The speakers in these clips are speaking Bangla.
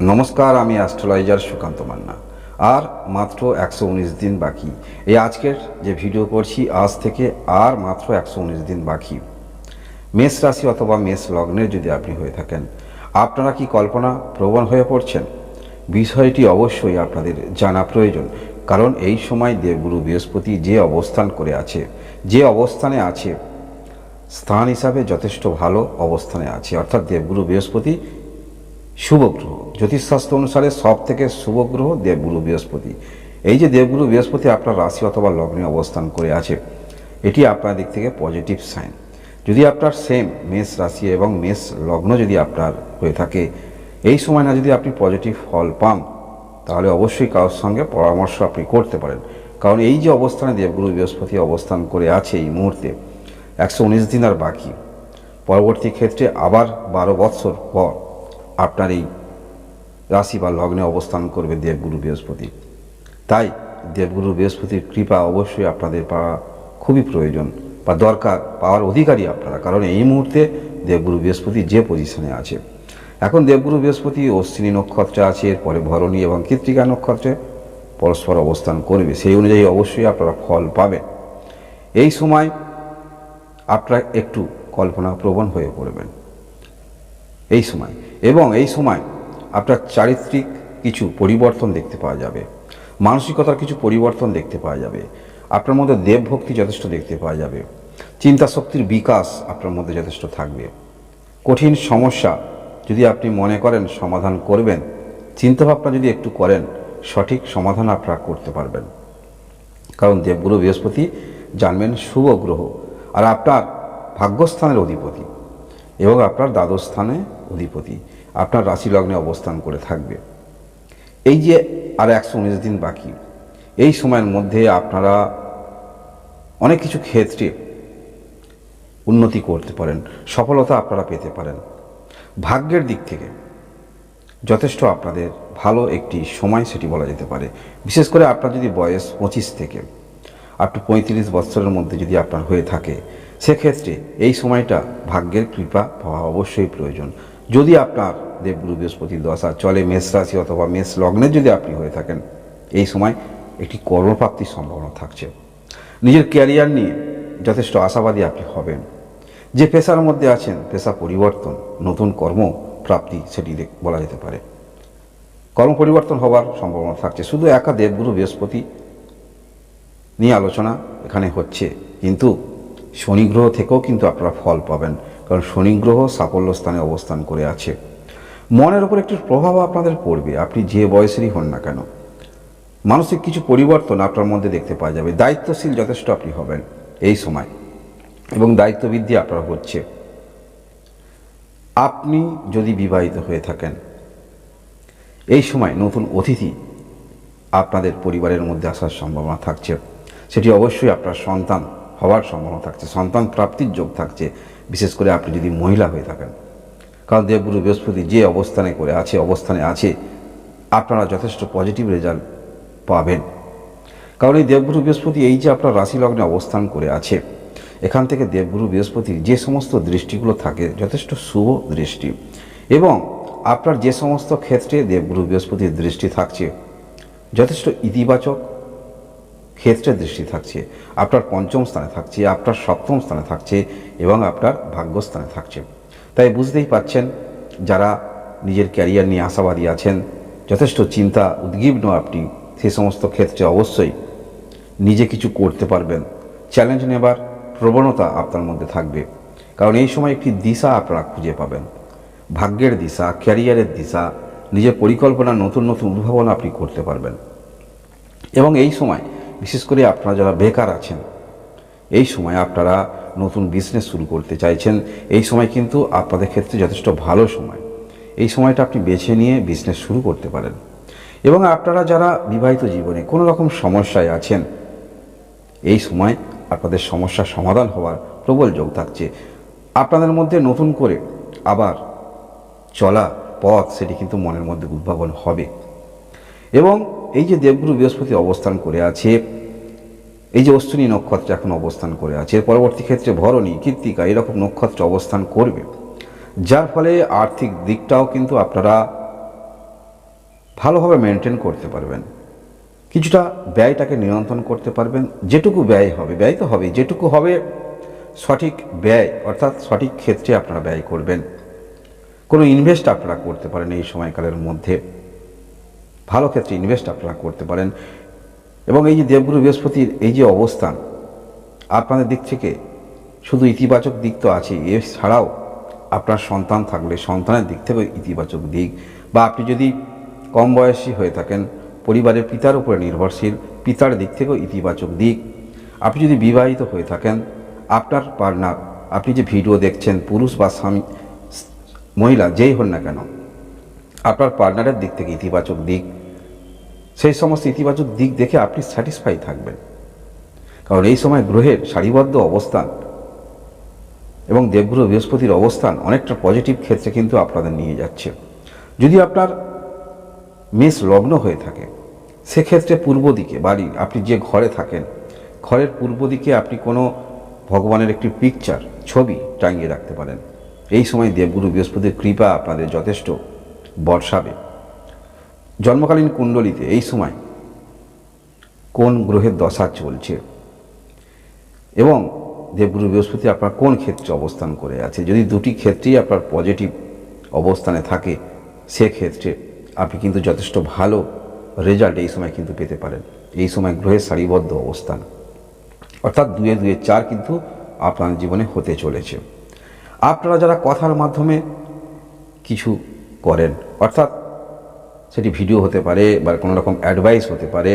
নমস্কার, আমি অ্যাস্ট্রোলাইজার সুকান্ত মান্না। আর মাত্র একশো উনিশ দিন বাকি। এই আজকের যে ভিডিও করছি, আজ থেকে আর মাত্র একশো উনিশ দিন বাকি। মেষ রাশি অথবা মেষ লগ্নের যদি আপনি হয়ে থাকেন, আপনারা কি কল্পনা প্রবণ হয়ে পড়ছেন? বিষয়টি অবশ্যই আপনাদের জানা প্রয়োজন। কারণ এই সময় দেবগুরু বৃহস্পতি যে অবস্থান করে আছে, যে অবস্থানে আছে, স্থান হিসাবে যথেষ্ট ভালো অবস্থানে আছে। অর্থাৎ দেবগুরু বৃহস্পতি শুভ গ্রহ জ্যোতিষশাস্ত্র অনুসারে সব থেকে শুভ গ্রহ দেবগুরু বৃহস্পতি। এই যে দেবগুরু বৃহস্পতি আপনার রাশি অথবা লগ্নে অবস্থান করে আছে, এটি আপনার দিক থেকে পজিটিভ সাইন যদি আপনার সেম মেষ রাশি এবং মেষ লগ্ন যদি আপনার হয়ে থাকে, এই সময় না যদি আপনি পজিটিভ ফল পান, তাহলে অবশ্যই কারোর সঙ্গে পরামর্শ আপনি করতে পারেন। কারণ এই যে অবস্থানে দেবগুরু বৃহস্পতি অবস্থান করে আছে এই মুহূর্তে, একশো উনিশ দিন আর বাকি। পরবর্তী ক্ষেত্রে আবার বারো বৎসর পর আপনার এই রাশি বা লগ্নে অবস্থান করবে দেবগুরু বৃহস্পতি। তাই দেবগুরু বৃহস্পতির কৃপা অবশ্যই আপনাদের পাওয়া খুবই প্রয়োজন বা দরকার, পাওয়ার অধিকারী আপনারা। কারণ এই মুহূর্তে দেবগুরু বৃহস্পতি যে পজিশনে আছে। এখন দেবগুরু বৃহস্পতি অশ্বিনী নক্ষত্রে আছে, এরপরে ভরণী এবং কৃত্তিকা নক্ষত্রে পরস্পর অবস্থান করবে। সেই অনুযায়ী অবশ্যই আপনারা ফল পাবেন। এই সময় আপনারা একটু কল্পনা প্রবণ হয়ে পড়বেন। এই সময়। এবং এই সময় আপনার চারিত্রিক কিছু পরিবর্তন দেখতে পাওয়া যাবে। মানসিকতার কিছু পরিবর্তন দেখতে পাওয়া যাবে। আপনার মধ্যে দেবভক্তি যথেষ্ট দেখতে পাওয়া যাবে। চিন্তা শক্তির বিকাশ আপনার মধ্যে যথেষ্ট থাকবে। কঠিন সমস্যা যদি আপনি মনে করেন সমাধান করবেন, চিন্তাভাবনা যদি একটু করেন, সঠিক সমাধান আপনারা করতে পারবেন। কারণ দেবগুরু বৃহস্পতি জানবেন শুভ গ্রহ, আর আপনার ভাগ্যস্থানের অধিপতি এবং আপনার দ্বাদশ স্থানে অধিপতি। আপনার রাশি লগ্নে অবস্থান করে থাকবে। এই যে আর একশো উনিশ দিন বাকি, এই সময়ের মধ্যে আপনারা অনেক কিছু ক্ষেত্রে উন্নতি করতে পারেন, সফলতা আপনারা পেতে পারেন। ভাগ্যের দিক থেকে যথেষ্ট আপনাদের ভালো একটি সময় সেটি বলা যেতে পারে। বিশেষ করে আপনার যদি বয়স পঁচিশ থেকে, আপ টু পঁয়ত্রিশ বছরের মধ্যে যদি আপনার হয়ে থাকে, সেক্ষেত্রে এই সময়টা ভাগ্যের কৃপা পাওয়া অবশ্যই প্রয়োজন। যদি আপনার দেবগুরু বৃহস্পতির দশা চলে মেষ রাশি অথবা মেষ লগ্নে যদি আপনি হয়ে থাকেন, এই সময় একটি কর্মপ্রাপ্তির সম্ভাবনা থাকছে। নিজের ক্যারিয়ার নিয়ে যথেষ্ট আশাবাদী আপনি হবেন। যে পেশার মধ্যে আছেন, পেশা পরিবর্তন, নতুন কর্ম, প্রাপ্তি সেটি বলা যেতে পারে। কর্ম পরিবর্তন হওয়ার সম্ভাবনা থাকছে। শুধু একা দেবগুরু বৃহস্পতি নিয়ে আলোচনা এখানে হচ্ছে, কিন্তু শনি গ্রহ থেকেও কিন্তু আপনারা ফল পাবেন। কারণ শনি গ্রহ সাফল্য স্থানে অবস্থান করে আছে। মনের উপর একটি প্রভাব আপনাদের পড়বে, আপনি যে বয়সেরই হন না কেন। মানসিক কিছু পরিবর্তন আপনার মধ্যে দেখতে পাওয়া যাবে। দায়িত্বশীল যথেষ্ট আপনি হবেন এই সময়। এবং দায়িত্ব বৃদ্ধি আপনার হচ্ছে। আপনি যদি বিবাহিত হয়ে থাকেন, এই সময় নতুন অতিথি আপনাদের পরিবারের মধ্যে আসার সম্ভাবনা থাকছে। সেটি অবশ্যই আপনার সন্তান হওয়ার সম্ভাবনা থাকছে। সন্তান প্রাপ্তির যোগ থাকছে। বিশেষ করে আপনি যদি মহিলা হয়ে থাকেন। কারণ দেবগুরু বৃহস্পতি যে অবস্থানে করে আছে, অবস্থানে আছে, আপনারা যথেষ্ট পজিটিভ রেজাল্ট পাবেন। কারণ এই দেবগুরু বৃহস্পতি, এই যে আপনার রাশি লগ্নে অবস্থান করে আছে, এখান থেকে দেবগুরু বৃহস্পতির যে সমস্ত দৃষ্টিগুলো থাকে, যথেষ্ট শুভ দৃষ্টি। এবং আপনার যে সমস্ত ক্ষেত্রে দেবগুরু বৃহস্পতির দৃষ্টি থাকছে, যথেষ্ট ইতিবাচক ক্ষেত্রে দৃষ্টি থাকছে, আপনার পঞ্চম স্থানে থাকছে, আপনার সপ্তম স্থানে থাকছে এবং আপনার ভাগ্যস্থানে থাকছে। তাই বুঝতেই পাচ্ছেন, যারা নিজের ক্যারিয়ার নিয়ে আশাবাদী আছেন, যথেষ্ট চিন্তা উদ্গীর্ণ আপনি সেই সমস্ত ক্ষেত্রে অবশ্যই নিজে কিছু করতে পারবেন। চ্যালেঞ্জ নেবার প্রবণতা আপনার মধ্যে থাকবে। কারণ এই সময় একটি দিশা আপনারা খুঁজে পাবেন। ভাগ্যের দিশা ক্যারিয়ারের দিশা, নিজের পরিকল্পনা, নতুন নতুন উদ্ভাবন আপনি করতে পারবেন। এবং এই সময় বিশেষ করে আপনারা যারা বেকার আছেন, এই সময় আপনারা নতুন বিজনেস শুরু করতে চাইছেন। এই সময় কিন্তু আপনাদের ক্ষেত্রে যথেষ্ট ভালো সময়। এই সময়টা আপনি বেছে নিয়ে বিজনেস শুরু করতে পারেন। এবং আপনারা যারা বিবাহিত জীবনে কোনো রকম সমস্যায় আছেন, এই সময় আপনাদের সমস্যার সমাধান হওয়ার প্রবল যোগ থাকছে। আপনাদের মধ্যে নতুন করে আবার চলা পথ, সেটি কিন্তু মনের মধ্যে উদ্ভাবন হবে। এবং এই যে দেবগুরু বৃহস্পতি অবস্থান করে আছে, এই যে অশ্বিনী নক্ষত্র এখন অবস্থান করে আছে, এর পরবর্তী ক্ষেত্রে ভরণী কৃত্তিকা এরকম নক্ষত্র অবস্থান করবে। যার ফলে আর্থিক দিকটাও কিন্তু আপনারা ভালোভাবে মেনটেন করতে পারবেন। কিছুটা ব্যয়টাকে নিয়ন্ত্রণ করতে পারবেন। যেটুকু ব্যয় হবে, ব্যয় তো হবে যেটুকু হবে সঠিক ব্যয়, অর্থাৎ সঠিক ক্ষেত্রে আপনারা ব্যয় করবেন। কোনো ইনভেস্ট আপনারা করতে পারেন এই সময়কালের মধ্যে। ভালো ক্ষেত্রে ইনভেস্ট আপনারা করতে পারেন। এবং এই যে দেবগুরু বৃহস্পতির এই যে অবস্থান, আপনাদের দিক থেকে শুধু ইতিবাচক দিক তো আছে এছাড়াও আপনার সন্তান থাকলে সন্তানের দিক থেকেও ইতিবাচক দিক। বা আপনি যদি কম বয়সী হয়ে থাকেন, পরিবারের পিতার উপরে নির্ভরশীল, পিতার দিক থেকেও ইতিবাচক দিক। আপনি যদি বিবাহিত হয়ে থাকেন, আপনার পার্টনার, আপনি যে ভিডিও দেখছেন, পুরুষ বা স্বামী, মহিলা, যেই হন না কেন, আপনার পার্টনারের দিক থেকে ইতিবাচক দিক। সেই সমস্ত ইতিবাচক দিক দেখে আপনি স্যাটিসফাই থাকবেন। কারণ এই সময় গ্রহের সারিবদ্ধ অবস্থান এবং দেবগ্রহ বৃহস্পতির অবস্থান অনেকটা পজিটিভ ক্ষেত্রে কিন্তু আপনাদের নিয়ে যাচ্ছে। যদি আপনার মেষ লগ্ন হয়ে থাকে, সেক্ষেত্রে পূর্ব দিকে বাড়ি, আপনি যে ঘরে থাকেন, ঘরের পূর্ব দিকে আপনি কোনো ভগবানের একটি পিকচার ছবি টাঙিয়ে রাখতে পারেন। এই সময় দেবগুরু বৃহস্পতির কৃপা আপনাদের যথেষ্ট বর্ষাবে। জন্মকালীন কুণ্ডলিতে এই সময় কোন গ্রহের দশা চলছে? এবং দেবগুরু বৃহস্পতি আপনার কোন ক্ষেত্রে অবস্থান করে আছে? যদি দুটি ক্ষেত্রেই আপনার পজিটিভ অবস্থানে থাকে, সেক্ষেত্রে আপনি কিন্তু যথেষ্ট ভালো রেজাল্ট এই সময় কিন্তু পেতে পারেন। এই সময় গ্রহের সারিবদ্ধ অবস্থান। অর্থাৎ দুয়ে দুয়ে চার কিন্তু আপনার জীবনে হতে চলেছে। আপনারা যারা কথার মাধ্যমে কিছু করেন, অর্থাৎ সেটি ভিডিও হতে পারে বা কোনো রকম অ্যাডভাইস হতে পারে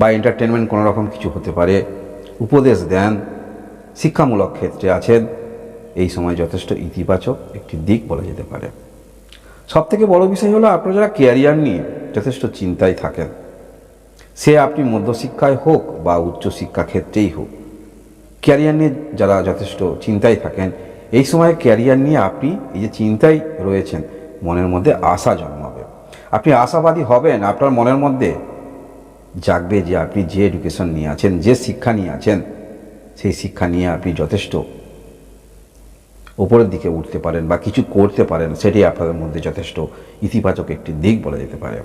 বা এন্টারটেনমেন্ট কোনো রকম কিছু হতে পারে, উপদেশ দেন, শিক্ষামূলক ক্ষেত্রে আছেন, এই সময় যথেষ্ট ইতিবাচক একটি দিক বলা যেতে পারে। সব থেকে বড় বিষয় হলো আপনারা যারা ক্যারিয়ার নিয়ে যথেষ্ট চিন্তায় থাকেন, সে আপনি মধ্যশিক্ষায় হোক বা উচ্চশিক্ষা ক্ষেত্রেই হোক ক্যারিয়ার নিয়ে যারা যথেষ্ট চিন্তায় থাকেন, এই সময় ক্যারিয়ার নিয়ে আপনি এই যে চিন্তায় রয়েছেন মনের মধ্যে আশা জন্মাবে। আপনি আশাবাদী হবেন, আপনার মনের মধ্যে জাগবে যে আপনি যে এডুকেশন নিয়ে আছেন, যে শিক্ষা নিয়ে আছেন, সেই শিক্ষা নিয়ে আপনি যথেষ্ট ওপরের দিকে উঠতে পারেন বা কিছু করতে পারেন, সেটি আপনাদের মধ্যে যথেষ্ট ইতিবাচক একটি দিক বলা যেতে পারে।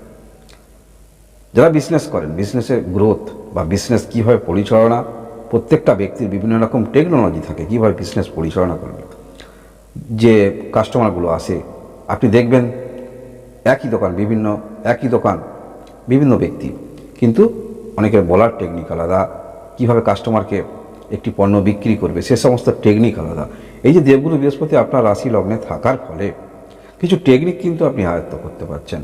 যারা বিজনেস করেন বিজনেসের গ্রোথ বা বিজনেস কীভাবে পরিচালনা, প্রত্যেকটা ব্যক্তির বিভিন্ন রকম টেকনোলজি থাকে, কীভাবে বিজনেস পরিচালনা করবে। যে কাস্টমারগুলো আসে আপনি দেখবেন একই দোকান, বিভিন্ন, একই দোকান, বিভিন্ন ব্যক্তি। কিন্তু অনেকের বলার টেকনিক আলাদা, কীভাবে কাস্টমারকে একটি পণ্য বিক্রি করবে, সে সমস্ত টেকনিক আলাদা। এই যে দেবগুরু বৃহস্পতি আপনার রাশি লগ্নে থাকার ফলে কিছু টেকনিক কিন্তু আপনি আয়ত্ত করতে পারছেন।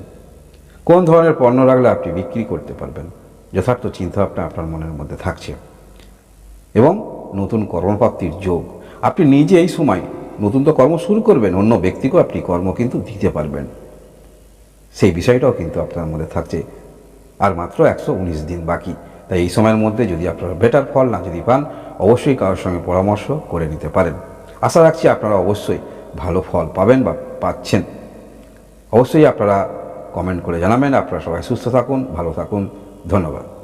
কোন ধরনের পণ্য রাখলে আপনি বিক্রি করতে পারবেন? যথার্থ চিন্তাভাবনা আপনার মনের মধ্যে থাকছে। এবং নতুন কর্মপ্রাপ্তির যোগ। আপনি নিজে এই সময় নতুন তো কর্ম শুরু করবেন, অন্য ব্যক্তিকেও আপনি কর্ম কিন্তু দিতে পারবেন। সেই বিষয়টাও কিন্তু আপনার মধ্যে থাকছে। আর মাত্র একশো উনিশ দিন বাকি। তাই এই সময়ের মধ্যে যদি আপনারা বেটার ফল না যদি পান, অবশ্যই কারোর সঙ্গে পরামর্শ করে নিতে পারেন। আশা রাখছি আপনারা অবশ্যই ভালো ফল পাবেন বা পাচ্ছেন। অবশ্যই আপনারা কমেন্ট করে জানাবেন। আপনারা সবাই সুস্থ থাকুন, ভালো থাকুন। ধন্যবাদ।